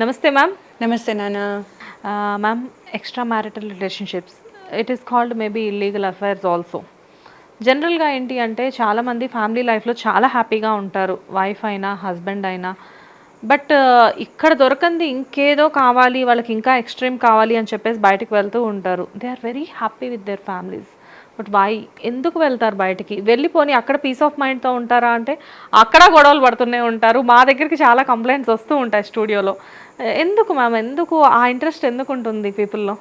నమస్తే మ్యామ్ నమస్తే నాన్న ma'am extra marital relationships it is called maybe illegal affairs also జనరల్గా ఏంటి అంటే చాలామంది ఫ్యామిలీ లైఫ్లో చాలా హ్యాపీగా ఉంటారు. వైఫ్ అయినా హస్బెండ్ అయినా. బట్ ఇక్కడ దొరకంది ఇంకేదో కావాలి వాళ్ళకి ఇంకా ఎక్స్ట్రీమ్ కావాలి అని చెప్పేసి బయటకు వెళ్తూ ఉంటారు. They are very happy with their families but why ఎందుకు వెళ్తారు బయటికి? వెళ్ళిపోని అక్కడ పీస్ ఆఫ్ మైండ్తో ఉంటారా అంటే అక్కడ గొడవలు పడుతూనే ఉంటారు. మా దగ్గరికి చాలా కంప్లైంట్స్ వస్తూ ఉంటాయి స్టూడియోలో ఎందుకు మ్యామ్? ఎందుకు ఆ ఇంట్రెస్ట్ ఎందుకు ఉంటుంది పీపుల్లో?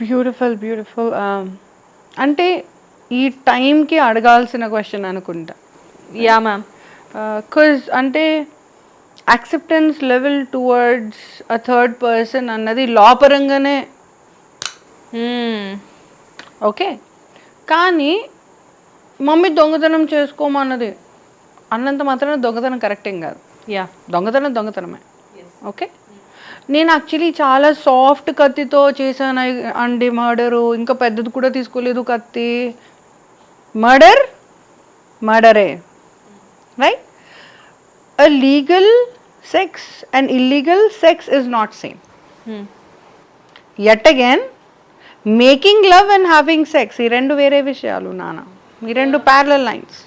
బ్యూటిఫుల్ బ్యూటిఫుల్ అంటే ఈ టైంకి అడగాల్సిన క్వశ్చన్ అనుకుంటా. యా మ్యామ్ బికాజ్ అంటే acceptance level towards a third person అన్నది లోపరంగానే ఓకే కానీ మమ్మీ దొంగతనం చేసుకోమన్నది అన్నంత మాత్రాన దొంగతనం కరెక్టేం కాదు. యా దొంగతనం దొంగతనమే. ఓకే నేను యాక్చువల్లీ చాలా సాఫ్ట్ కత్తితో చేశాను. అండి మర్డరు ఇంకా పెద్దది కూడా తీసుకోలేదు కత్తి. Murder మర్డరే right a legal sex and illegal sex is not same yet again making love and having sex ఈ రెండు వేరే విషయాలు నాన్న. ఈ రెండు parallel lines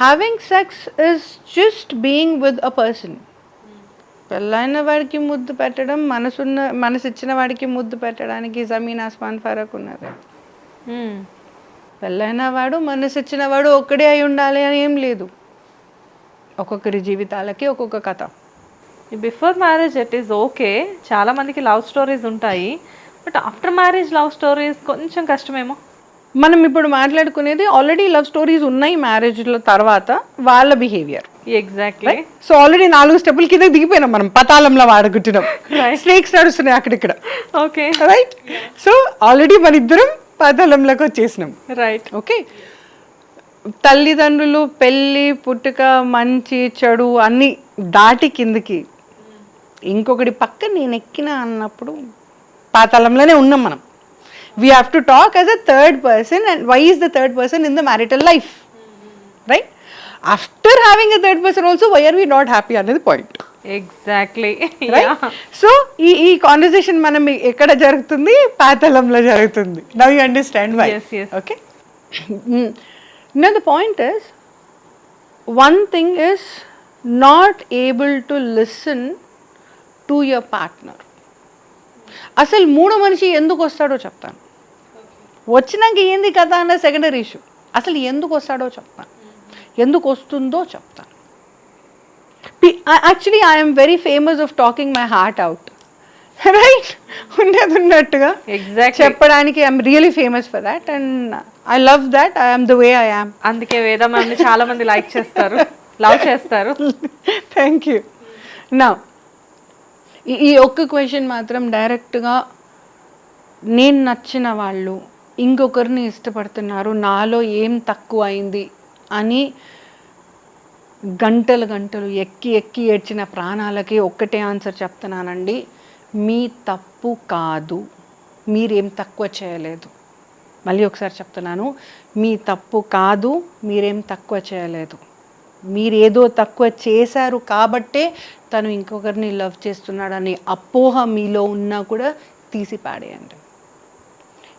having sex is just being with a person పెళ్ళైన వాడికి ముద్దు పెట్టడం మనసున్న మనసు ఇచ్చిన వాడికి ముద్దు పెట్టడానికి జమీన్ ఆస్మాన్ ఫరక్ ఉన్నది. పెళ్ళైన వాడు మనసు ఇచ్చిన వాడు ఒక్కడే అయి ఉండాలి అని ఏం లేదు. ఒక్కొక్కరి జీవితాలకి ఒక్కొక్క కథ. Before marriage it is okay చాలా మందికి లవ్ స్టోరీస్ ఉంటాయి. But after marriage love stories కొంచెం కష్టమేమో. మనం ఇప్పుడు మాట్లాడుకునేది ఆల్రెడీ లవ్ స్టోరీస్ ఉన్నాయి మ్యారేజ్ల తర్వాత వాళ్ళ బిహేవియర్ ఎగ్జాక్ట్లీ సో ఆల్రెడీ నాలుగు స్టెప్పుల కింద దిగిపోయినాం మనం పతాళంలో వాడుకుంటున్నాం. స్నేక్స్ నడుస్తున్నాయి అక్కడిక్కడ ఓకే రైట్ సో ఆల్రెడీ మన ఇద్దరం పాతాళంలోకి వచ్చేసినాం. రైట్ ఓకే తల్లిదండ్రులు పెళ్ళి పుట్టుక మంచి చెడు అన్ని దాటి కిందకి ఇంకొకటి పక్క నేను ఎక్కిన అన్నప్పుడు పాతాళంలోనే ఉన్నాం మనం. We have to talk as a third person and why is the third person in the marital life right after having a third person also why are we not happy అనేది పాయింట్ ఎగ్జాక్ట్లీ సో ఈ ఈ conversation మనం ఎక్కడ జరుగుతుంది? పాతలంలో జరుగుతుంది. Now you understand why Yes, yes. Okay no the point is one thing is not able to listen to your partner అసలు మూడో మనిషి ఎందుకు వస్తాడో చెప్తాను. వచ్చినాక ఏంది కదా అన్న సెకండరీ ఇష్యూ అసలు ఎందుకు వస్తాడో చెప్తాను ఎందుకు వస్తుందో చెప్తాను actually I'm very famous of talking my heart out right ఉన్నది ఉన్నట్టుగా. ఎగ్జాక్ట్లీ చెప్పడానికి I'm really famous for that and I love that I'm the way I am అందుకే వేద మ్యామ్ని చాలా మంది లైక్ చేస్తారు. లవ్ చేస్తారు. థ్యాంక్ యూ నా ఈ ఒక్క క్వశ్చన్ మాత్రం డైరెక్ట్గా నేను నచ్చిన వాళ్ళు ఇంకొకరిని ఇష్టపడుతున్నారు నాలో ఏం తక్కువ అయింది అని గంటలు గంటలు ఎక్కి ఎక్కి ఏడ్చిన ప్రాణాలకి ఒక్కటే ఆన్సర్ చెప్తున్నానండి. మీ తప్పు కాదు. మీరేం తక్కువ చేయలేదు. మళ్ళీ ఒకసారి చెప్తున్నాను. మీ తప్పు కాదు మీరేం తక్కువ చేయలేదు. మీరేదో తక్కువ చేశారు కాబట్టే తను ఇంకొకరిని లవ్ చేస్తున్నాడని అపోహ మీలో ఉన్నా కూడా తీసి పాడేయండి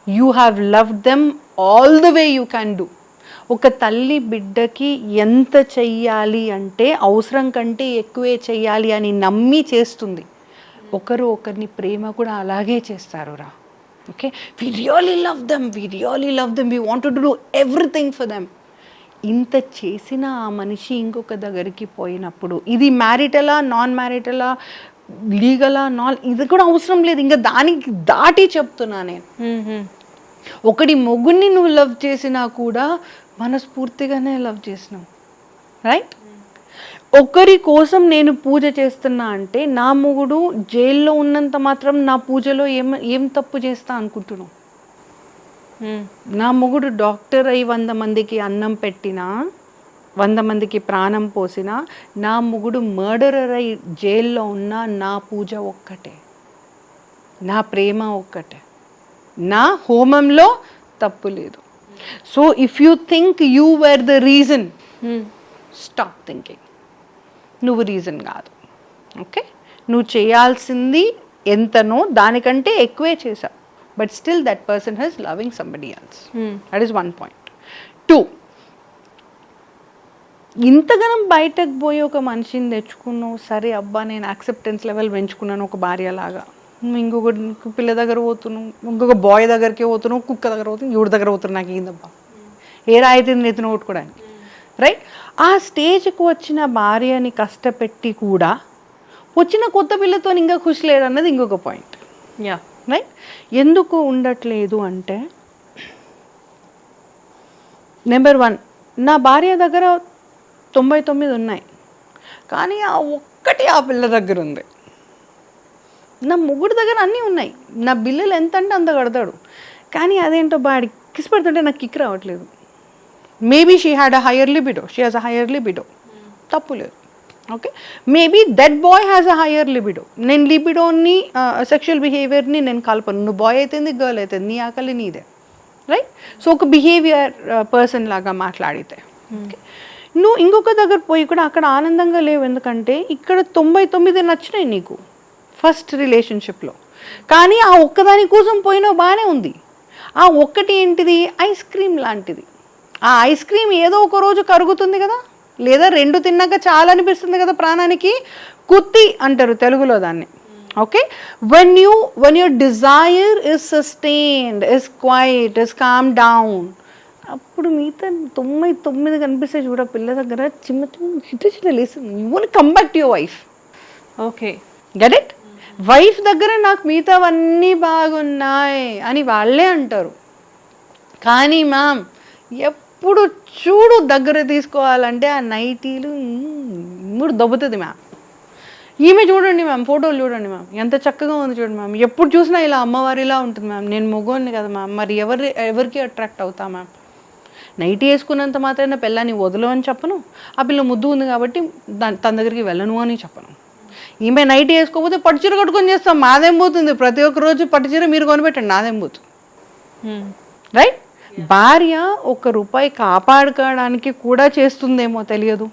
you have love them all the way you can do ఒక తల్లి బిడ్డకి ఎంత చెయ్యాలి అంటే అవసరం కంటే ఎక్కువే చెయ్యాలి అని నమ్మి చేస్తుంది. ఒకరు ఒకరిని ప్రేమ కూడా అలాగే చేస్తారు రా. Okay we really love them we really love them we want to do everything for them ఇంత చేసిన ఆ మనిషి ఇంకొక దగ్గరికి పోయినప్పుడు ఇది మ్యారిటలా నాన్ మ్యారిటలా లీగలా నాన్ ఇది కూడా అవసరం లేదు. ఇంకా దానికి దాటి చెప్తున్నా నేను. ఒకటి మొగుడిని నువ్వు లవ్ చేసినా కూడా మనస్ఫూర్తిగానే లవ్ చేసినావు. రైట్ ఒకరి కోసం నేను పూజ చేస్తున్నా అంటే నా మొగుడు జైల్లో ఉన్నంత మాత్రం నా పూజలో ఏం ఏం తప్పు చేస్తా అనుకుంటున్నావు? నా మొగుడు డాక్టర్ అయి వంద మందికి అన్నం పెట్టినా వంద మందికి ప్రాణం పోసినా నా మొగుడు మర్డరర్ అయి జైల్లో ఉన్న నా పూజ ఒక్కటే. నా ప్రేమ ఒక్కటే. నా హోమంలో తప్పు లేదు. So if you think you were the reason stop thinking నువ్వు రీజన్ కాదు. ఓకే నువ్వు చేయాల్సింది ఎంతనో దానికంటే ఎక్కువే చేసావు but still that person he's loving somebody else that is one point two ఇంతగానం బయటకు పోయి ఒక మనిషిని తెచ్చుకున్నావు సరే అబ్బా నేను యాక్సెప్టెన్స్ లెవెల్ పెంచుకున్నాను ఒక భార్య లాగా ఇంకొక పిల్ల దగ్గర పోతున్నావు ఇంకొక బాయ్ దగ్గరికి పోతున్నావు కుక్క దగ్గర పోతున్నావు ఇవిడ దగ్గర పోతున్నావు నాకు ఏందబ్బా ఏ రాయితీ నెత్తిన కొట్టుకోవడానికి రైట్ ఆ స్టేజ్కి వచ్చిన భార్యని కష్టపెట్టి కూడా వచ్చిన కొత్త పిల్లతో ఇంకా ఖుషి లేడు అన్నది ఇంకొక పాయింట్ యా రైట్ ఎందుకు ఉండట్లేదు అంటే నెంబర్ వన్ నా భార్య దగ్గర తొంభై తొమ్మిది ఉన్నాయి. కానీ ఆ ఒక్కటి ఆ పిల్ల దగ్గర ఉంది. నా ముగ్గురు దగ్గర అన్నీ ఉన్నాయి. నా బిల్లులు ఎంత అంటే అంత కడతాడు. కానీ అదేంటో బాడి కిస్ పెడుతుంటే నాకు కిక్ రావట్లేదు. Maybe she had a higher libido she has a higher libido తప్పు లేదు. Okay maybe that boy has a higher libido నేను లిబిడోని సెక్షువల్ బిహేవియర్ని నేను కలపను. నువ్వు బాయ్ అయితేంది గర్ల్ అవుతుంది నీ ఆకలి నీదే. రైట్ సో ఒక బిహేవియర్ పర్సన్ లాగా మాట్లాడితే. Okay? నువ్వు ఇంకొక దగ్గర పోయి కూడా అక్కడ ఆనందంగా లేవు. ఎందుకంటే ఇక్కడ తొంభై తొమ్మిది నచ్చినాయి నీకు. ఫస్ట్ రిలేషన్షిప్లో. కానీ ఆ ఒక్కదాని కోసం పోయినావు బాగానే ఉంది. ఆ ఒక్కటి ఏంటిది? ఐస్ క్రీమ్ లాంటిది. ఆ ఐస్ క్రీమ్ ఏదో ఒక రోజు కరుగుతుంది కదా? లేదా రెండు తిన్నాక చాలా అనిపిస్తుంది కదా ప్రాణానికి? కుత్తి అంటారు తెలుగులో దాన్ని. Okay? When you when your desire is sustained is quiet is calm down అప్పుడు మిగతా తొంభై తొమ్మిది కనిపిస్తే చూడ పిల్ల దగ్గర చిన్న చిన్న చిన్న లేస్తుంది you come back to your wife okay. Get it wife దగ్గర నాకు మిగతావన్నీ బాగున్నాయి అని వాళ్ళే అంటారు. కానీ మ్యామ్ ఎప్పుడు చూడు దగ్గర తీసుకోవాలంటే ఆ నైటీలు మూడు దొబ్బుతుంది మ్యామ్. ఈమె చూడండి మ్యామ్ ఫోటోలు చూడండి మ్యామ్. ఎంత చక్కగా ఉంది చూడండి మ్యామ్. ఎప్పుడు చూసినా ఇలా అమ్మవారిలా ఉంటుంది మ్యామ్. నేను మొగోని కదా మ్యామ్. మరి ఎవరి ఎవరికి అట్రాక్ట్ అవుతా మ్యామ్? నైటీ వేసుకున్నంత మాత్రాన పిల్లని వదలు అని చెప్పను. ఆ పిల్ల ముద్దు ఉంది కాబట్టి దాని తన దగ్గరికి వెళ్ళను అని చెప్పను. ఈమె నైటీ వేసుకోకపోతే పట్టు చీర కట్టుకొని చేస్తాం మాదేం పోతుంది? ప్రతి ఒక్క రోజు పట్టు చీర మీరు కొనిపెట్టండి నాదేం పోతుంది రైట్ భార్య ఒక రూపాయి కాపాడుకోవడానికి కూడా చేస్తుందేమో తెలియదు.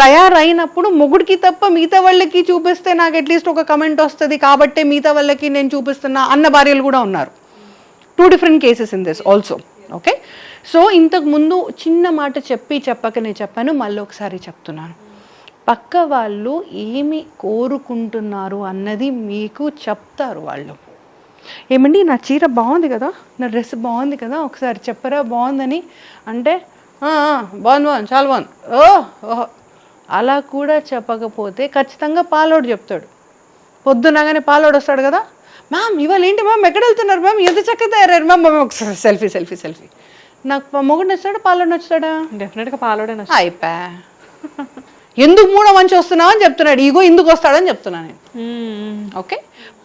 తయారైనప్పుడు మొగుడికి తప్ప మిగతా వాళ్ళకి చూపిస్తే నాకు అట్లీస్ట్ ఒక కమెంట్ వస్తుంది కాబట్టే మిగతా వాళ్ళకి నేను చూపిస్తున్నా అన్న భార్యలు కూడా ఉన్నారు. Two different cases in this also okay so ఇంతకు ముందు చిన్న మాట చెప్పి చెప్పక నేను చెప్పాను మళ్ళీ ఒకసారి చెప్తున్నాను. పక్క వాళ్ళు ఏమి కోరుకుంటున్నారు అన్నది మీకు చెప్తారు వాళ్ళు. ఏమండి నా చీర బాగుంది కదా? నా డ్రెస్ బాగుంది కదా? ఒకసారి చెప్పరా బాగుందని? అంటే "ఆ, ఆ, బాగుంది బాగుంది చాలా బాగుంది. ఓ ఓహో. అలా కూడా చెప్పకపోతే ఖచ్చితంగా పాలోడు చెప్తాడు. పొద్దునగానే పాలోడు వస్తాడు కదా? మ్యామ్ ఇవాళ ఏంటి మ్యామ్? ఎక్కడ వెళ్తున్నారు మ్యామ్? ఎంత చక్కగా తయారయ్యారు? మ్యామ్ మ్యామ్ ఒకసారి సెల్ఫీ సెల్ఫీ సెల్ఫీ. నాకు మొగుడు నచ్చాడా పాలోడు నచ్చుతాడా డెఫినెట్గా పాలోడే అయిపా. ఎందుకు మూడో మంచి వస్తున్నావు అని చెప్తున్నాడు. ఇగో ఎందుకు వస్తాడని చెప్తున్నా నేను. ఓకే?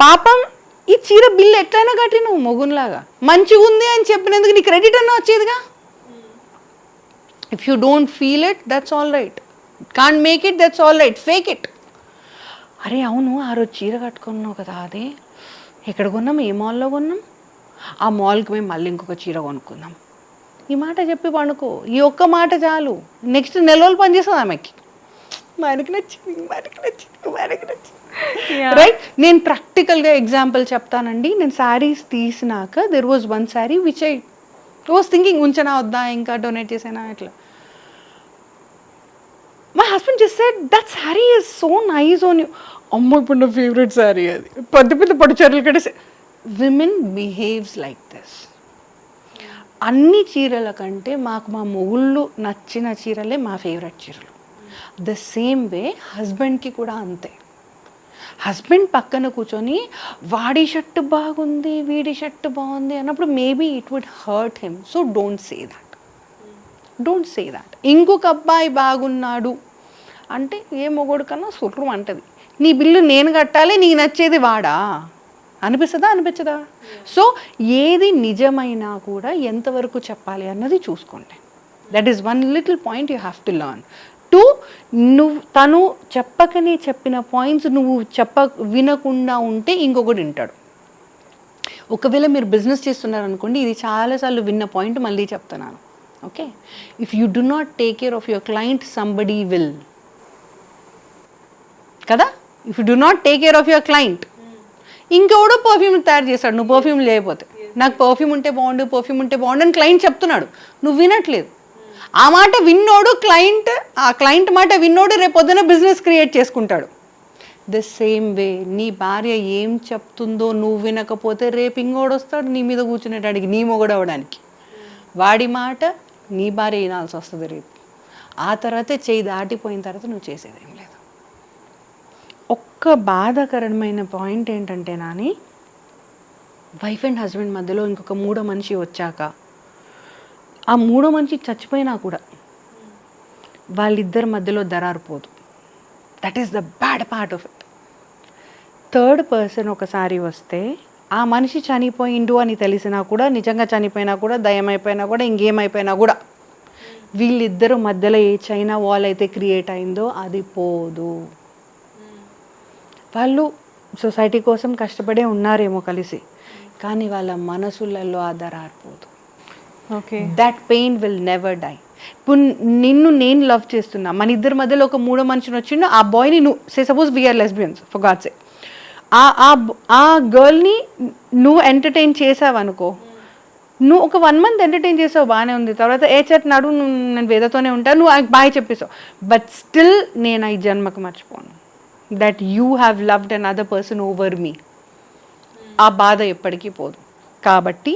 పాపం ఈ చీర బిల్లు ఎట్లయినా కట్టి నువ్వు మొగున్లాగా మంచిగా ఉంది అని చెప్పినందుకు నీ క్రెడిట్ అన్నా వచ్చేదిగా? If you don't feel it that's all right can't make it that's all right fake it అరే అవును ఆ రోజు చీర కట్టుకున్నావు కదా అదే. ఎక్కడ కొన్నాం? ఏ మాల్లో కొన్నాం? ఆ మాల్కి మేము మళ్ళీ ఇంకొక చీర కొనుక్కుందాం. ఈ మాట చెప్పి పండుకో. ఈ ఒక్క మాట చాలు. నెక్స్ట్ నెల రోజులు పనిచేస్తుంది ఆమెకి. మనకి నచ్చింది మనకి నచ్చింది మనకి నచ్చింది. రైట్ నేను ప్రాక్టికల్గా ఎగ్జాంపుల్ చెప్తానండి. నేను శారీస్ తీసినాక there was one sari which I was thinking ఉంచనా వద్దా ఇంకా డొనేట్ చేసేనా ఇట్లా my husband just said that sari is so nice on you అమ్మ ఇప్పుడు నా ఫేవరెట్ శారీ అది. పెద్ద పెద్ద పట్టు చీరలు కట్టేసి. విమెన్ బిహేవ్స్ లైక్ దిస్ అన్ని చీరల కంటే మాకు మా మొగుళ్ళు నచ్చిన చీరలే మా ఫేవరెట్ చీరలు. ద సేమ్ వే హస్బెండ్కి కూడా అంతే. హస్బెండ్ పక్కన కూర్చొని వాడి షర్ట్ బాగుంది వీడి షర్ట్ బాగుంది అన్నప్పుడు maybe it would hurt him so don't say that don't say that ఇంకొక అబ్బాయి బాగున్నాడు. అంటే ఏ మొగోడు కన్నా సుర్రం అంటది. నీ బిల్లు నేను కట్టాలి నీకు నచ్చేది వాడా? అనిపిస్తుందా? అనిపించదా? సో ఏది నిజమైనా కూడా ఎంతవరకు చెప్పాలి అన్నది చూసుకోండి. That is one little point you have to learn too నువ్వు తను చెప్పకనే చెప్పిన పాయింట్స్ నువ్వు చెప్ప వినకుండా ఉంటే ఇంకొకటి వింటాడు. ఒకవేళ మీరు బిజినెస్ చేస్తున్నారు అనుకోండి ఇది చాలాసార్లు విన్న పాయింట్ మళ్ళీ చెప్తున్నాను. Okay? If you do not take care of your client somebody will కదా? If you do not take care of your client ఇంకెవడో perfume తయారు చేస్తాడు నువ్వు పర్ఫ్యూమ్ లేకపోతే. నాకు పర్ఫ్యూమ్ ఉంటే బాగుండు పర్ఫ్యూమ్ ఉంటే బాగుండు అని క్లయింట్ చెప్తున్నాడు. నువ్వు వినట్లేదు. ఆ మాట విన్నోడు క్లయింట్ ఆ క్లయింట్ మాట విన్నోడు రేపు పొద్దున బిజినెస్ క్రియేట్ చేసుకుంటాడు. ద సేమ్ వే నీ భార్య ఏం చెప్తుందో నువ్వు వినకపోతే రేపు ఇంకోడు వస్తాడు నీ మీద కూర్చునేటానికి నీ మొగడు అవడానికి. వాడి మాట నీ భార్య వినాల్సి వస్తుంది రేపు. ఆ తర్వాతే చేయి దాటిపోయిన తర్వాత నువ్వు చేసేదేం లేదు. ఒక్క బాధాకరమైన పాయింట్ ఏంటంటే నాని వైఫ్ అండ్ హస్బెండ్ మధ్యలో ఇంకొక మూడో మనిషి వచ్చాక ఆ మూడో మనిషి చచ్చిపోయినా కూడా వాళ్ళిద్దరి మధ్యలో దరారిపోదు that is the bad part of it third person ఒకసారి వస్తే ఆ మనిషి చనిపోయిండు అని తెలిసినా కూడా నిజంగా చనిపోయినా కూడా దయమైపోయినా కూడా ఇంకేమైపోయినా కూడా వీళ్ళిద్దరు మధ్యలో ఏ చైనా వాల్ అయితే క్రియేట్ అయిందో అది పోదు. వాళ్ళు సొసైటీ కోసం కష్టపడే ఉన్నారేమో కలిసి కానీ వాళ్ళ మనసులలో ఆ దరారిపోదు that pain will never die ఇప్పుడు నిన్ను నేను లవ్ చేస్తున్నా మన ఇద్దరి మధ్యలో ఒక మూడో మనిషిని వచ్చిండు ఆ బాయ్ని నువ్వు say suppose we are lesbians for god say ఆ గర్ల్ని నువ్వు ఎంటర్టైన్ చేసావనుకో నువ్వు ఒక వన్ మంత్ ఎంటర్టైన్ చేసావు బాగానే ఉంది. తర్వాత ఏ చెట్ నడు నువ్వు నేను వేదతోనే ఉంటాను నువ్వు ఆయనకు బాయ్ చెప్పేసావు. బట్ స్టిల్ నేను ఈ జన్మకు మర్చిపోను. That you have loved another person over me ఆ బాధ ఎప్పటికీ పోదు. కాబట్టి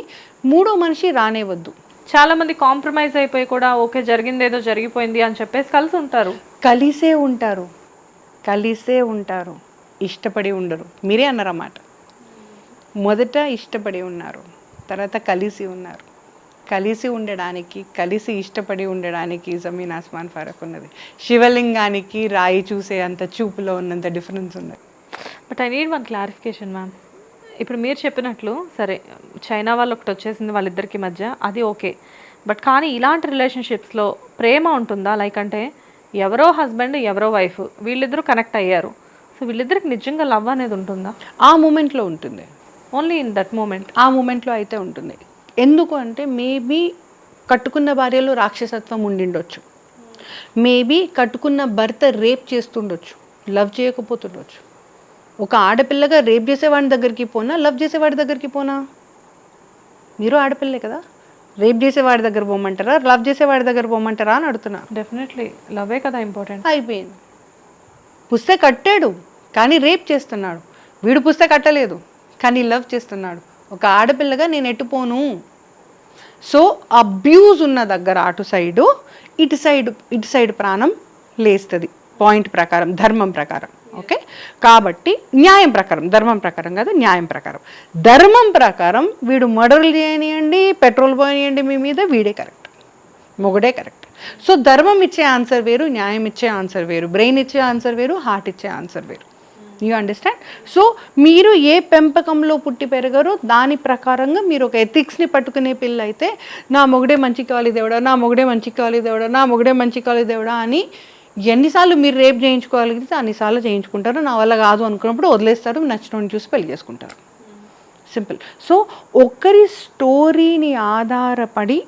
మూడో మనిషి రానేవద్దు. చాలా మంది కాంప్రమైజ్ అయిపోయి కూడా ఓకే జరిగింది ఏదో జరిగిపోయింది అని చెప్పేసి కలిసి ఉంటారు. కలిసే ఉంటారు. కలిసే ఉంటారు. ఇష్టపడి ఉండరు. మీరే అన్నారన్నమాట. మొదట ఇష్టపడి ఉన్నారు. తర్వాత కలిసి ఉన్నారు. కలిసి ఉండడానికి కలిసి ఇష్టపడి ఉండడానికి జమీన్ ఆస్మాన్ ఫరక్ ఉన్నది. శివలింగానికి రాయి చూసే అంత చూపులో ఉన్నంత డిఫరెన్స్ ఉన్నది. But I need one clarification ma'am ఇప్పుడు మీరు చెప్పినట్లు సరే చైనా వాళ్ళు ఒకటి వచ్చేసింది వాళ్ళిద్దరికి మధ్య అది ఓకే. బట్ కానీ ఇలాంటి రిలేషన్షిప్స్లో ప్రేమ ఉంటుందా? లైక్ అంటే ఎవరో హస్బెండ్ ఎవరో వైఫ్ వీళ్ళిద్దరూ కనెక్ట్ అయ్యారు. సో వీళ్ళిద్దరికి నిజంగా లవ్ అనేది ఉంటుందా? ఆ మూమెంట్లో ఉంటుంది. ఓన్లీ ఇన్ దట్ మూమెంట్ ఆ మూమెంట్లో అయితే ఉంటుంది. ఎందుకు అంటే మేబీ కట్టుకున్న భార్యలో రాక్షసత్వం ఉండిండొచ్చు. మేబీ కట్టుకున్న భర్త రేప్ చేస్తుండొచ్చు. లవ్ చేయకపోతుండొచ్చు. ఒక ఆడపిల్లగా రేప్ చేసేవాడి దగ్గరికి పోనా? లవ్ చేసేవాడి దగ్గరికి పోనా? మీరు ఆడపిల్లే కదా. రేప్ చేసేవాడి దగ్గర పోమంటారా? లవ్ చేసేవాడి దగ్గర పోమంటారా అని అడుగుతున్నా. డెఫినెట్లీ లవే కదా ఇంపార్టెంట్ అయిపోయింది. పుస్తే కట్టాడు కానీ రేప్ చేస్తున్నాడు. వీడు పుస్తే కట్టలేదు కానీ లవ్ చేస్తున్నాడు. ఒక ఆడపిల్లగా నేను ఎట్టుపోను సో అబ్యూజ్ ఉన్న దగ్గర అటు సైడు ఇటు సైడ్ ఇటు సైడ్ ప్రాణం లేస్తుంది. పాయింట్ ప్రకారం ధర్మం ప్రకారం. ఓకే? కాబట్టి న్యాయం ప్రకారం ధర్మం ప్రకారం కాదు న్యాయం ప్రకారం. ధర్మం ప్రకారం వీడు మర్డర్లు చేయనియండి పెట్రోల్ పోయనియండి మీ మీద వీడే కరెక్ట్. మొగుడే కరెక్ట్. సో ధర్మం ఇచ్చే ఆన్సర్ వేరు న్యాయం ఇచ్చే ఆన్సర్ వేరు బ్రెయిన్ ఇచ్చే ఆన్సర్ వేరు హార్ట్ ఇచ్చే ఆన్సర్ వేరు. You understand? సో మీరు ఏ పెంపకంలో పుట్టి పెరగరో దాని ప్రకారంగా మీరు ఒక ఎథిక్స్ని పట్టుకునే పిల్ల అయితే నా మొగుడే మంచి కావాలి దేవుడా నా మొగుడే మంచి కావాలి దేవుడా నా మొగుడే మంచి కావాలి దేవుడా అని ఎన్నిసార్లు మీరు రేపు చేయించుకోగలిగితే అన్నిసార్లు చేయించుకుంటారు. నా వల్ల కాదు అనుకున్నప్పుడు వదిలేస్తారు. నచ్చిన చూసి పెళ్ళి చేసుకుంటారు. సింపుల్. సో ఒకరి స్టోరీని ఆధారపడి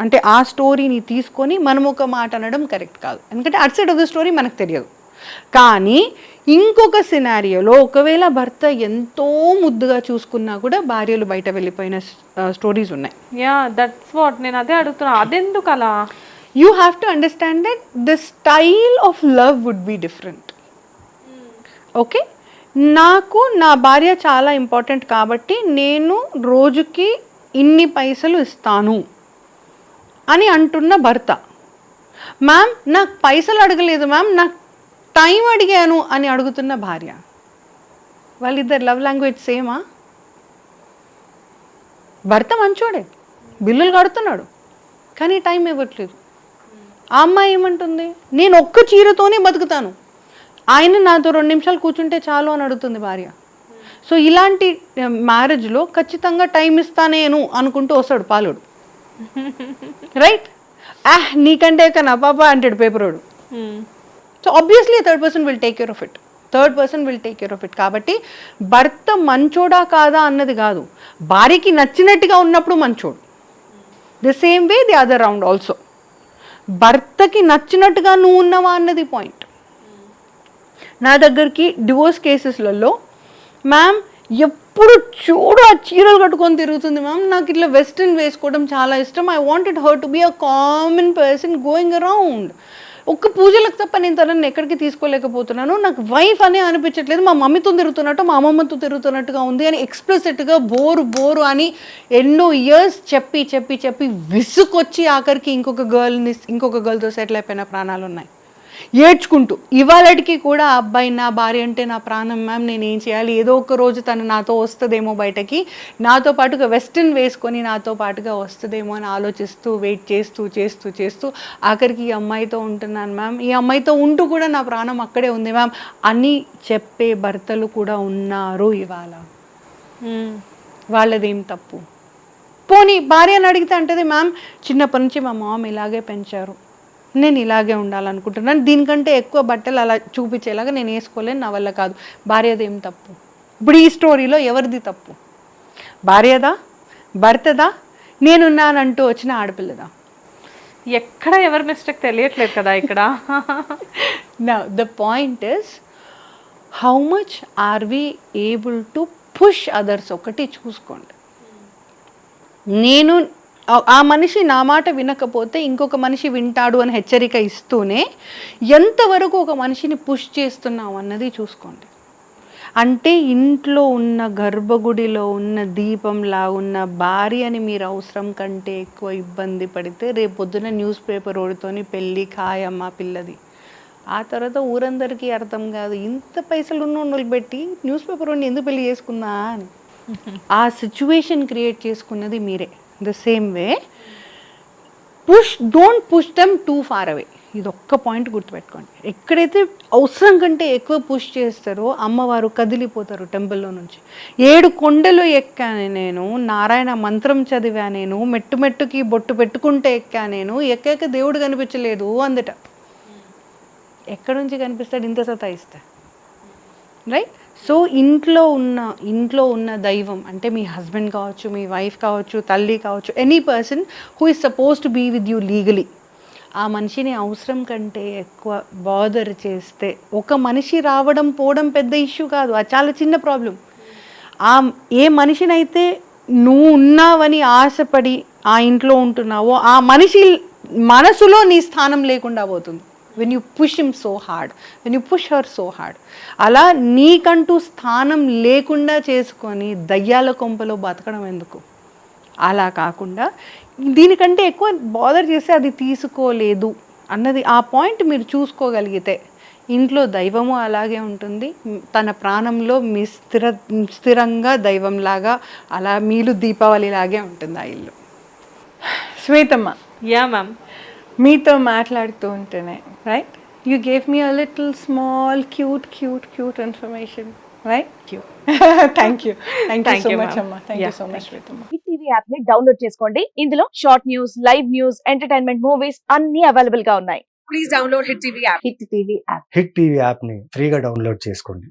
అంటే ఆ స్టోరీని తీసుకొని మనం ఒక మాట అనడం కరెక్ట్ కాదు. ఎందుకంటే at side of the story మనకు తెలియదు. కానీ ఇంకొక సినారియోలో ఒకవేళ భర్త ఎంతో ముద్దుగా చూసుకున్నా కూడా భార్యలు బయట వెళ్ళిపోయిన స్టోరీస్ ఉన్నాయి. యా దట్స్ వాట్ నేను అదే అడుగుతున్నా. అదెందుకు అలా you have to understand that the style of love would be different okay నాకు నా భార్య చాలా ఇంపార్టెంట్ కాబట్టి నేను రోజుకి ఇన్ని పైసలు ఇస్తాను అని అంటున్న భర్త. మ్యామ్ నాకు పైసలు అడగలేదు మ్యామ్ నాకు టైం అడిగాను అని అడుగుతున్న భార్య. వాళ్ళిద్దరు లవ్ లాంగ్వేజ్ సేమా భర్త మంచోడే. బిల్లులు కడుతున్నాడు. కానీ టైం ఇవ్వట్లేదు. ఆ అమ్మాయి ఏమంటుంది? నేను ఒక్క చీరతోనే బతుకుతాను. ఆయన నాతో రెండు నిమిషాలు కూర్చుంటే చాలు అని అడుగుతుంది భార్య. సో ఇలాంటి మ్యారేజ్లో ఖచ్చితంగా టైం ఇస్తానేను అనుకుంటూ వస్తాడు పాలుడు. రైట్? ఆహ్ నీకంటే కన్నా పాప అంటాడు పేపరోడు so obviously third person will take care of it third person will take care of it కాబట్టి భర్త మంచోడా కాదా అన్నది కాదు. భార్యకి నచ్చినట్టుగా ఉన్నప్పుడు మంచోడు. The same way the other round also భర్తకి నచ్చినట్టుగా నువ్వు ఉన్నావా అన్నది పాయింట్ నా దగ్గరికి డివోర్స్ కేసెస్లలో మ్యామ్ ఎప్పుడు చూడు ఆ చీరలు కట్టుకొని తిరుగుతుంది మ్యామ్ నాకు ఇట్లా వెస్ట్రన్ వేసుకోవడం చాలా ఇష్టం. I wanted her to be a common person going around ఒక్క పూజలకు తప్ప నేను తనని ఎక్కడికి తీసుకోలేకపోతున్నాను. నాకు వైఫ్ అనే అనిపించట్లేదు. మా మమ్మీతో తిరుగుతున్నట్టు మా అమ్మమ్మతో తిరుగుతున్నట్టుగా ఉంది అని ఎక్స్ప్రెసిట్గా బోరు బోరు అని ఎన్నో ఇయర్స్ చెప్పి చెప్పి చెప్పి విసుకొచ్చి ఆఖరికి ఇంకొక గర్ల్ని ఇంకొక గర్ల్తో సెటిల్ అయిపోయిన ప్రాణాలు ఉన్నాయి ఏడ్చుకుంటూ ఇవాళకి కూడా అబ్బాయి నా భార్య అంటే నా ప్రాణం మ్యామ్ నేను ఏం చేయాలి? ఏదో ఒక రోజు తను నాతో వస్తుందేమో బయటకి నాతో పాటుగా వెస్ట్రన్ వేసుకొని నాతో పాటుగా వస్తుందేమో అని ఆలోచిస్తూ వెయిట్ చేస్తూ చేస్తూ చేస్తూ ఆఖరికి ఈ అమ్మాయితో ఉంటున్నాను మ్యామ్. ఈ అమ్మాయితో ఉంటూ కూడా నా ప్రాణం అక్కడే ఉంది మ్యామ్ అని చెప్పే భర్తలు కూడా ఉన్నారు ఇవాళ. వాళ్ళదేం తప్పు? పోనీ భార్యని అడిగితే అంటది మ్యామ్ చిన్నప్పటి నుంచి మా మామ ఇలాగే పెంచారు. నేను ఇలాగే ఉండాలనుకుంటున్నాను. దీనికంటే ఎక్కువ బట్టలు అలా చూపించేలాగా నేను వేసుకోలేను నా వల్ల కాదు. భార్యదేం తప్పు? ఇప్పుడు ఈ స్టోరీలో ఎవరిది తప్పు? భార్యదా? భర్తదా? నేనున్నానంటూ వచ్చిన ఆడపిల్లదా? ఎక్కడ ఎవరి మిస్టేక్ తెలియట్లేదు కదా ఇక్కడ? నా the point is how much are we able to push others ఒకటి చూసుకోండి. నేను ఆ- మనిషి నా మాట వినకపోతే ఇంకొక మనిషి వింటాడు అని హెచ్చరిక ఇస్తూనే ఎంతవరకు ఒక మనిషిని పుష్ చేస్తున్నాం అన్నది చూసుకోండి. అంటే ఇంట్లో ఉన్న గర్భగుడిలో ఉన్న దీపంలా ఉన్న భార్యని మీరు అవసరం కంటే ఎక్కువ ఇబ్బంది పడితే రేపు పొద్దున న్యూస్ పేపర్ ఓడితోని పెళ్ళి ఖాయమ్మ పిల్లది. ఆ తర్వాత ఊరందరికీ అర్థం కాదు ఇంత పైసలు ఉన్న పెట్టి న్యూస్ పేపర్ ఓడిని ఎందుకు పెళ్ళి చేసుకుందా అని. ఆ సిచ్యువేషన్ క్రియేట్ చేసుకున్నది మీరే. The same way push don't push them too far away ఇది ఒక్క పాయింట్ గుర్తుపెట్టుకోండి. ఎక్కడైతే అవసరం కంటే ఎక్కువ పుష్ చేస్తారో అమ్మవారు కదిలిపోతారు టెంపుల్లో నుంచి. ఏడు కొండలు ఎక్కాను నేను నారాయణ మంత్రం చదివా నేను మెట్టు మెట్టుకి బొట్టు పెట్టుకుంటే ఎక్కా నేను ఎక్కాక దేవుడు కనిపించలేదు అందట. ఎక్కడి నుంచి కనిపిస్తాడు? ఇంత సతాయిస్తే. రైట్ సో ఇంట్లో ఉన్న ఇంట్లో ఉన్న దైవం అంటే మీ హస్బెండ్ కావచ్చు మీ వైఫ్ కావచ్చు తల్లి కావచ్చు any person who is suppose to be with you legally ఆ మనిషిని అవసరం కంటే ఎక్కువ బాదర్ చేస్తే ఒక మనిషి రావడం పోవడం పెద్ద ఇష్యూ కాదు. అది చాలా చిన్న ప్రాబ్లం ఆ ఏ మనిషినైతే నువ్వు ఉన్నావని ఆశపడి ఆ ఇంట్లో ఉంటున్నావో ఆ మనిషి మనసులో నీ స్థానం లేకుండా పోతుంది. When you push him so hard when you push her so hard అలా నీకంటూ స్థానం లేకుండా చేసుకొని దయ్యాల కొంపలో బతకడం ఎందుకు? అలా కాకుండా దీనికంటే ఎక్కువ బాదర్ చేస్తే అది తీసుకోలేదు అన్నది ఆ పాయింట్ మీరు చూసుకోగలిగితే ఇంట్లో దైవము అలాగే ఉంటుంది. తన ప్రాణంలో మీ స్థిర స్థిరంగా దైవంలాగా అలా మీలు దీపావళి లాగే ఉంటుంది ఆ ఇల్లు. శ్వేతమ్మ. Yeah ma'am. మీతో మాట్లాడుతూ ఉంటేనే right you gave me a little small cute cute cute information right thank you thank you Thank so you, much ma'am. అమ్మ thank you Yeah, so thank much శ్వేతమ్మ hit TV యాప్ని download చేసుకోండి. ఇందులో short news live news entertainment movies అన్ని అవైలబుల్గా ఉన్నాయి. Please download hit TV app hit TV app hit TV యాప్ని ఫ్రీగా download చేసుకోండి.